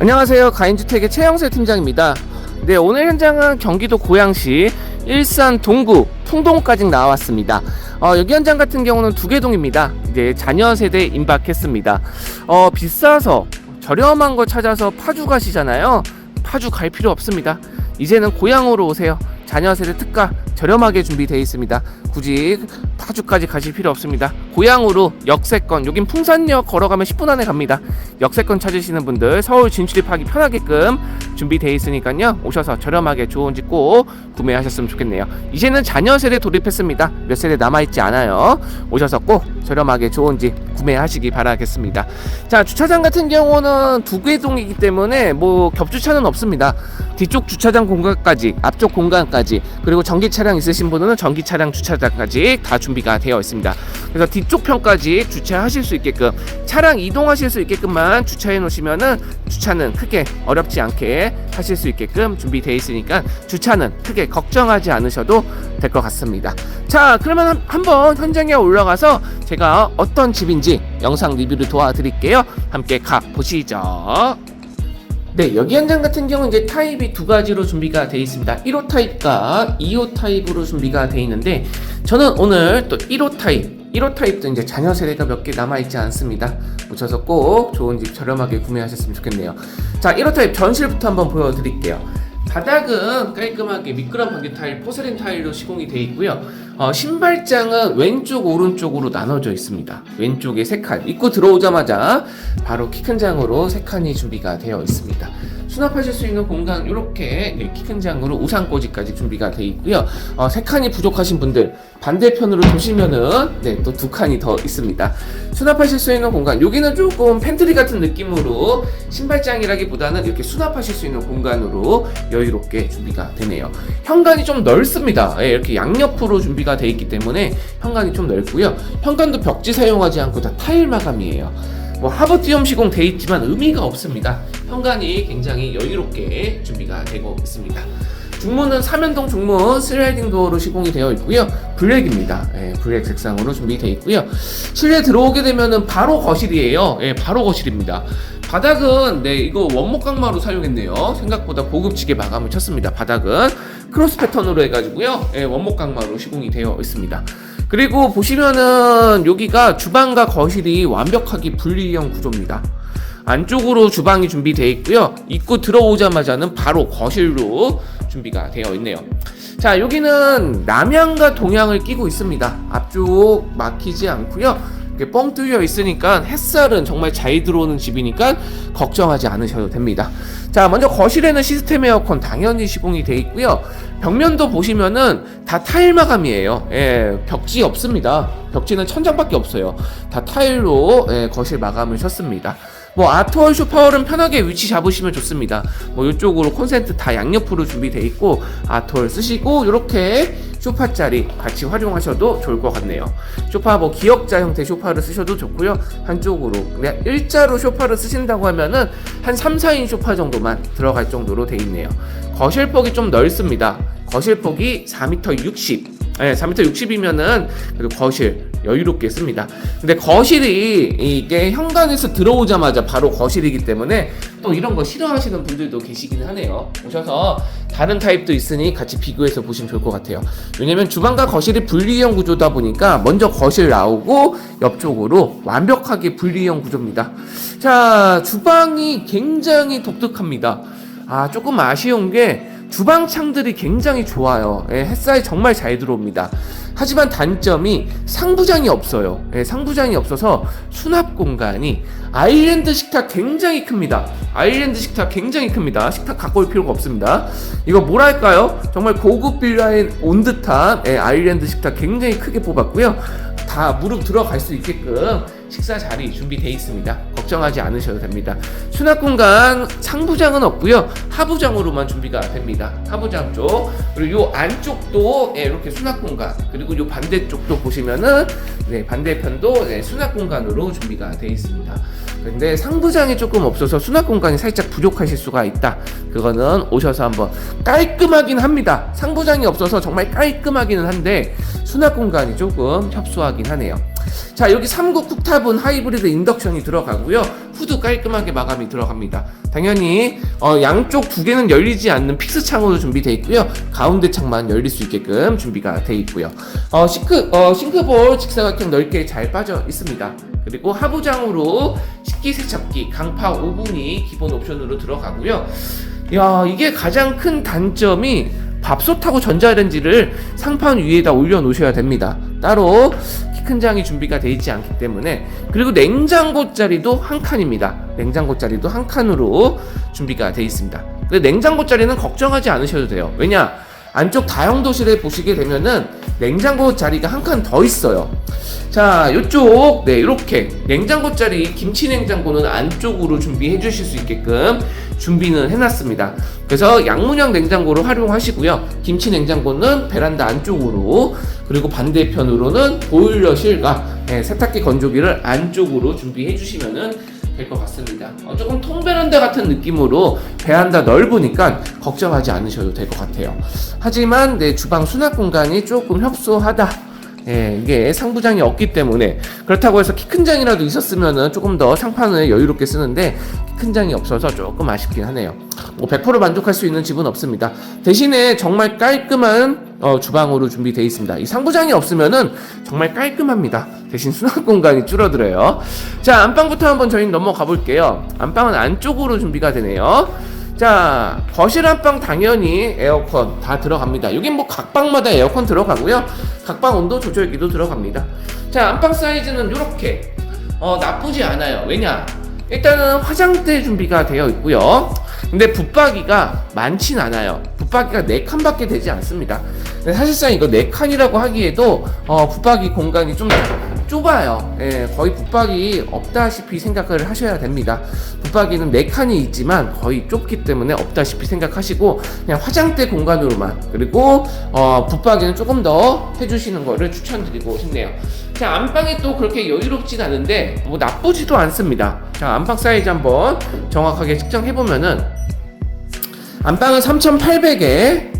안녕하세요. 가인주택의 최영세 팀장입니다. 네, 오늘 현장은 경기도 고양시 일산 동구 풍동까지 나왔습니다. 어, 여기 현장 같은 경우는 두 개 동입니다. 이제 자녀 세대 임박했습니다. 어, 비싸서 저렴한 거 찾아서 파주 가시잖아요. 파주 갈 필요 없습니다. 이제는 고향으로 오세요. 자녀 세대 특가 저렴하게 준비되어 있습니다. 굳이 파주까지 가실 필요 없습니다. 고향으로 역세권, 여긴 풍산역 걸어가면 10분 안에 갑니다. 역세권 찾으시는 분들 서울 진출입하기 편하게끔 준비되어 있으니까요. 오셔서 저렴하게 좋은 집 꼭 구매하셨으면 좋겠네요. 이제는 자녀 세대 돌입했습니다. 몇 세대 남아있지 않아요. 오셔서 꼭 저렴하게 좋은 집 구매하시기 바라겠습니다. 자, 주차장 같은 경우는 두 개 동이기 때문에 뭐 겹주차는 없습니다. 뒤쪽 주차장 공간까지, 앞쪽 공간까지, 그리고 전기 차량 있으신 분은 전기 차량 주차장까지 다 준비가 되어 있습니다. 그래서 뒤쪽 편까지 주차하실 수 있게끔 차량 이동하실 수 있게끔만 주차해 놓으시면은 주차는 크게 어렵지 않게 하실 수 있게끔 준비되어 있으니까 주차는 크게 걱정하지 않으셔도 될 것 같습니다. 자, 그러면 한- 한번 현장에 올라가서 제가 어떤 집인지 영상 리뷰를 도와드릴게요. 함께 가 보시죠. 네, 여기 현장 같은 경우는 이제 타입이 두 가지로 준비가 되어 있습니다. 1호 타입과 2호 타입으로 준비가 되어 있는데 저는 오늘 또 1호 타입 1호 타입도 이제 자녀 세대가 몇 개 남아있지 않습니다. 오셔서 꼭 좋은 집 저렴하게 구매하셨으면 좋겠네요. 자, 1호 타입 전실부터 한번 보여드릴게요. 바닥은 깔끔하게 미끄럼 방지 타일, 포세린 타일로 시공이 되어 있고요. 어, 신발장은 왼쪽 오른쪽으로 나눠져 있습니다. 왼쪽에 세 칸. 입구 들어오자마자 바로 키 큰 장으로 세 칸이 준비가 되어 있습니다. 수납하실 수 있는 공간 이렇게 네, 키큰 장으로 우산 꽂이까지 준비가 되어 있고요. 어, 세 칸이 부족하신 분들 반대편으로 보시면은 네, 또 두 칸이 더 있습니다. 수납하실 수 있는 공간 여기는 조금 팬트리 같은 느낌으로 신발장이라기보다는 이렇게 수납하실 수 있는 공간으로 여유롭게 준비가 되네요. 현관이 좀 넓습니다. 예, 이렇게 양옆으로 준비가 되어 있기 때문에 현관이 좀 넓고요. 현관도 벽지 사용하지 않고 다 타일 마감이에요. 뭐 하버티움 시공 돼 있지만 의미가 없습니다. 현관이 굉장히 여유롭게 준비가 되고 있습니다. 중문은 삼연동 중문 슬라이딩 도어로 시공이 되어 있고요. 블랙입니다. 예, 블랙 색상으로 준비되어 있고요. 실내 들어오게 되면은 바로 거실이에요. 예, 바로 거실입니다. 바닥은 네 이거 원목 강마로 사용했네요. 생각보다 고급지게 마감을 쳤습니다. 바닥은 크로스 패턴으로 해가지고요. 예, 원목 강마로 시공이 되어 있습니다. 그리고 보시면은 여기가 주방과 거실이 완벽하게 분리형 구조입니다. 안쪽으로 주방이 준비되어 있고요. 입구 들어오자마자는 바로 거실로 준비가 되어 있네요. 자, 여기는 남향과 동향을 끼고 있습니다. 앞쪽 막히지 않고요. 이렇게 뻥 뚫려 있으니까 햇살은 정말 잘 들어오는 집이니까 걱정하지 않으셔도 됩니다. 자, 먼저 거실에는 시스템 에어컨 당연히 시공이 되어 있고요. 벽면도 보시면은 다 타일 마감이에요. 예, 벽지 없습니다. 벽지는 천장밖에 없어요. 다 타일로 예, 거실 마감을 쳤습니다. 뭐 아트월 쇼 파월은 편하게 위치 잡으시면 좋습니다. 뭐 이쪽으로 콘센트 다 양옆으로 준비되어 있고 아트월 쓰시고 이렇게 쇼파 자리 같이 활용하셔도 좋을 것 같네요. 쇼파 뭐 기역자 형태 쇼파를 쓰셔도 좋고요. 한쪽으로 그냥 일자로 쇼파를 쓰신다고 하면은 한 3, 4인 쇼파 정도만 들어갈 정도로 돼 있네요. 거실 폭이 좀 넓습니다. 거실 폭이 4m 60. 네, 4m 60이면은 그래도 거실 여유롭게 씁니다. 근데 거실이 이게 현관에서 들어오자마자 바로 거실이기 때문에 또 이런 거 싫어하시는 분들도 계시기는 하네요. 오셔서 다른 타입도 있으니 같이 비교해서 보시면 좋을 것 같아요. 왜냐면 주방과 거실이 분리형 구조다 보니까 먼저 거실 나오고 옆쪽으로 완벽하게 분리형 구조입니다. 자, 주방이 굉장히 독특합니다. 아, 조금 아쉬운 게 주방 창들이 굉장히 좋아요. 예, 햇살이 정말 잘 들어옵니다. 하지만 단점이 상부장이 없어요. 예, 상부장이 없어서 수납 공간이 아일랜드 식탁 굉장히 큽니다. 아일랜드 식탁 굉장히 큽니다. 식탁 갖고 올 필요가 없습니다. 이거 뭐랄까요? 정말 고급 빌라에 온 듯한 예, 아일랜드 식탁 굉장히 크게 뽑았고요. 다 무릎 들어갈 수 있게끔 식사 자리 준비되어 있습니다. 걱정하지 않으셔도 됩니다. 수납 공간 상부장은 없고요. 하부장으로만 준비가 됩니다. 하부장 쪽 그리고 요 안쪽도 예, 이렇게 수납 공간 그리고 요 반대쪽도 보시면은 네, 반대편도 네, 수납 공간으로 준비가 되어 있습니다. 근데 상부장이 조금 없어서 수납 공간이 살짝 부족하실 수가 있다. 그거는 오셔서 한번 깔끔하긴 합니다. 상부장이 없어서 정말 깔끔하기는 한데 수납 공간이 조금 협소하긴 하네요. 자 여기 3구 쿡탑은 하이브리드 인덕션이 들어가고요. 후드 깔끔하게 마감이 들어갑니다. 당연히 어, 양쪽 두 개는 열리지 않는 픽스 창으로 준비되어 있고요. 가운데 창만 열릴 수 있게끔 준비가 되어 있고요. 어, 싱크, 어, 싱크볼 직사각형 넓게 잘 빠져 있습니다. 그리고 하부장으로 식기 세척기 강파 오븐이 기본 옵션으로 들어가고요. 야 이게 가장 큰 단점이 밥솥하고 전자레인지를 상판 위에다 올려 놓으셔야 됩니다. 따로 키 큰 장이 준비가 되어 있지 않기 때문에 그리고 냉장고 자리도 한 칸입니다. 냉장고 자리도 한 칸으로 준비가 되어 있습니다. 근데 냉장고 자리는 걱정하지 않으셔도 돼요. 왜냐? 안쪽 다용도실에 보시게 되면은 냉장고 자리가 한 칸 더 있어요. 자, 요쪽, 네, 이렇게. 냉장고 자리 김치 냉장고는 안쪽으로 준비해 주실 수 있게끔 준비는 해놨습니다. 그래서 양문형 냉장고를 활용하시고요. 김치 냉장고는 베란다 안쪽으로, 그리고 반대편으로는 보일러실과 네, 세탁기 건조기를 안쪽으로 준비해 주시면은 될것 같습니다. 어, 조금 통베란다 같은 느낌으로 베란다 넓으니까 걱정하지 않으셔도 될 것 같아요. 하지만 네, 주방 수납 공간이 조금 협소하다. 예, 이게 상부장이 없기 때문에 그렇다고 해서 키 큰 장이라도 있었으면은 조금 더 상판을 여유롭게 쓰는데 키큰 장이 없어서 조금 아쉽긴 하네요. 뭐 100% 만족할 수 있는 집은 없습니다. 대신에 정말 깔끔한 어, 주방으로 준비되어 있습니다. 이 상부장이 없으면은 정말 깔끔합니다. 대신 수납 공간이 줄어들어요. 자, 안방부터 한번 저희 넘어가 볼게요. 안방은 안쪽으로 준비가 되네요. 자, 거실 안방 당연히 에어컨 다 들어갑니다. 여긴 뭐 각 방마다 에어컨 들어가고요. 각방 온도 조절기도 들어갑니다. 자, 안방 사이즈는 이렇게 어, 나쁘지 않아요. 왜냐? 일단은 화장대 준비가 되어 있고요. 근데 붙박이가 많진 않아요. 붙박이가 4칸 밖에 되지 않습니다. 사실상 이거 4칸이라고 하기에도 어, 붙박이 공간이 좀 좁아요. 예, 거의 붙박이 없다시피 생각을 하셔야 됩니다. 붙박이는 4칸이 있지만 거의 좁기 때문에 없다시피 생각하시고 그냥 화장대 공간으로만 그리고 어, 붙박이는 조금 더 해주시는 거를 추천드리고 싶네요. 자 안방이 또 그렇게 여유롭진 않은데 뭐 나쁘지도 않습니다. 자 안방 사이즈 한번 정확하게 측정해 보면은 안방은 3,800에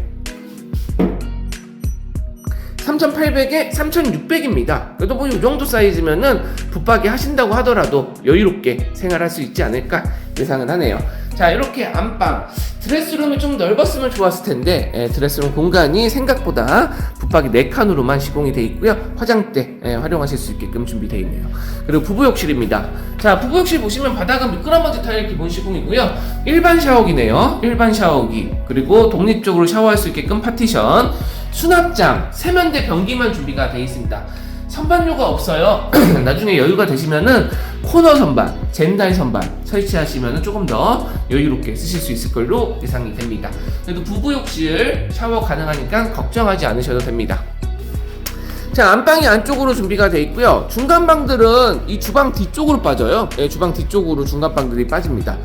3,800에 3,600입니다. 그래도 뭐 이 정도 사이즈면은 붙박이 하신다고 하더라도 여유롭게 생활할 수 있지 않을까 예상은 하네요. 자 이렇게 안방 드레스룸이 좀 넓었으면 좋았을 텐데 예, 드레스룸 공간이 생각보다 붙박이 4칸으로만 시공이 되어 있고요. 화장대 예, 활용하실 수 있게끔 준비되어 있네요. 그리고 부부욕실입니다. 자 부부욕실 보시면 바닥은 미끄럼먼지 타일 기본 시공이고요. 일반 샤워기네요. 일반 샤워기 그리고 독립적으로 샤워할 수 있게끔 파티션 수납장 세면대 변기만 준비가 되어 있습니다. 선반료가 없어요. 나중에 여유가 되시면은 코너 선반, 젠다이 선반 설치하시면은 조금 더 여유롭게 쓰실 수 있을 걸로 예상이 됩니다. 그래도 부부욕실 샤워 가능하니까 걱정하지 않으셔도 됩니다. 자 안방이 안쪽으로 준비가 되어 있고요. 중간 방들은 이 주방 뒤쪽으로 빠져요. 예, 주방 뒤쪽으로 중간 방들이 빠집니다.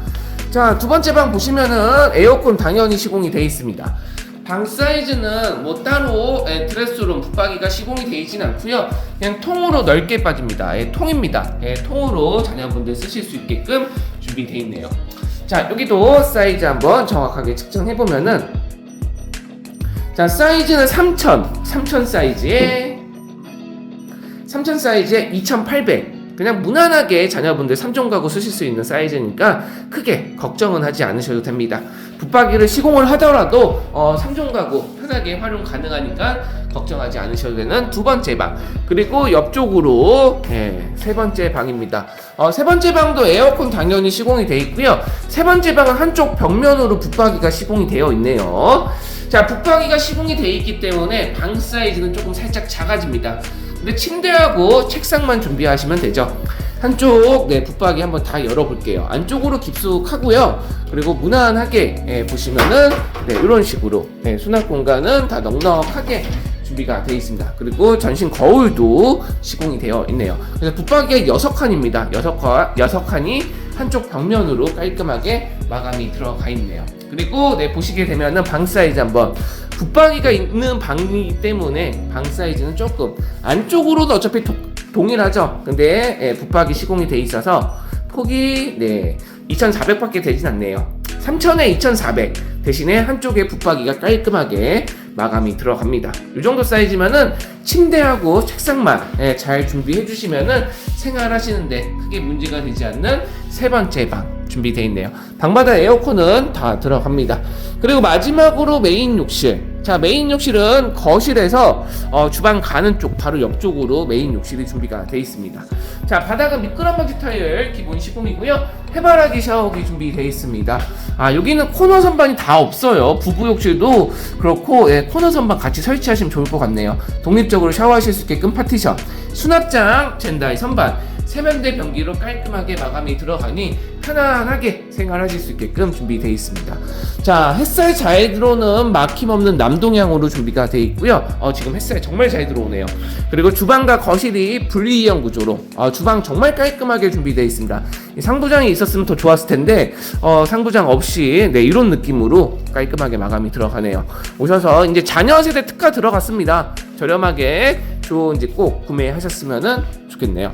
자 두 번째 방 보시면은 에어컨 당연히 시공이 되어 있습니다. 방 사이즈는 뭐 따로 예, 드레스룸 붙박이가 시공이 되어 있진 않고요. 그냥 통으로 넓게 빠집니다. 예, 통입니다. 예, 통으로 자녀분들 쓰실 수 있게끔 준비되어 있네요. 자 여기도 사이즈 한번 정확하게 측정해 보면은. 자 사이즈는 3000 3000 사이즈에 3000 사이즈에 2800 그냥 무난하게 자녀분들 3종 가구 쓰실 수 있는 사이즈니까 크게 걱정은 하지 않으셔도 됩니다. 붙박이를 시공을 하더라도 어, 3종 가구 편하게 활용 가능하니까 걱정하지 않으셔도 되는 두 번째 방 그리고 옆쪽으로 예, 세 번째 방입니다. 어, 세 번째 방도 에어컨 당연히 시공이 되어 있고요. 세 번째 방은 한쪽 벽면으로 붙박이가 시공이 되어 있네요. 자 붙박이가 시공이 되어 있기 때문에 방 사이즈는 조금 살짝 작아집니다. 근데 침대하고 책상만 준비하시면 되죠. 한쪽 네 붙박이 한번 다 열어볼게요. 안쪽으로 깊숙하고요. 그리고 무난하게 예, 보시면은 네 이런 식으로 네, 수납 공간은 다 넉넉하게 준비가 되어 있습니다. 그리고 전신 거울도 시공이 되어 있네요. 그래서 붙박이가 6칸입니다. 6칸, 6칸이 한쪽 벽면으로 깔끔하게 마감이 들어가 있네요. 그리고 네 보시게 되면은 방 사이즈 한번 붙박이가 있는 방이기 때문에 방 사이즈는 조금 안쪽으로는 어차피 도, 동일하죠. 근데 예, 붙박이 시공이 돼 있어서 폭이 네 2,400밖에 되진 않네요. 3,000에 2,400 대신에 한쪽에 붙박이가 깔끔하게 마감이 들어갑니다. 이 정도 사이즈면은 침대하고 책상만 예, 잘 준비해 주시면은 생활하시는데 크게 문제가 되지 않는 세 번째 방 준비되어 있네요. 방마다 에어컨은 다 들어갑니다. 그리고 마지막으로 메인 욕실. 자, 메인 욕실은 거실에서 어, 주방 가는 쪽 바로 옆쪽으로 메인 욕실이 준비가 되어 있습니다. 자, 바닥은 미끄럼방지 타일 기본 시공이고요. 해바라기 샤워기 준비되어 있습니다. 아, 여기는 코너 선반이 다 없어요. 부부 욕실도 그렇고 예, 코너 선반 같이 설치하시면 좋을 것 같네요. 독립적으로 샤워하실 수 있게끔 파티션, 수납장, 젠다이 선반, 세면대 변기로 깔끔하게 마감이 들어가니 편안하게 생활하실 수 있게끔 준비되어 있습니다. 자, 햇살 잘 들어오는 막힘없는 남동향으로 준비가 되어 있고요. 어, 지금 햇살 정말 잘 들어오네요. 그리고 주방과 거실이 분리형 구조로 어, 주방 정말 깔끔하게 준비되어 있습니다. 이 상부장이 있었으면 더 좋았을 텐데 어, 상부장 없이 네, 이런 느낌으로 깔끔하게 마감이 들어가네요. 오셔서 이제 자녀 세대 특화 들어갔습니다. 저렴하게 좋은 집 꼭 구매하셨으면 좋겠네요.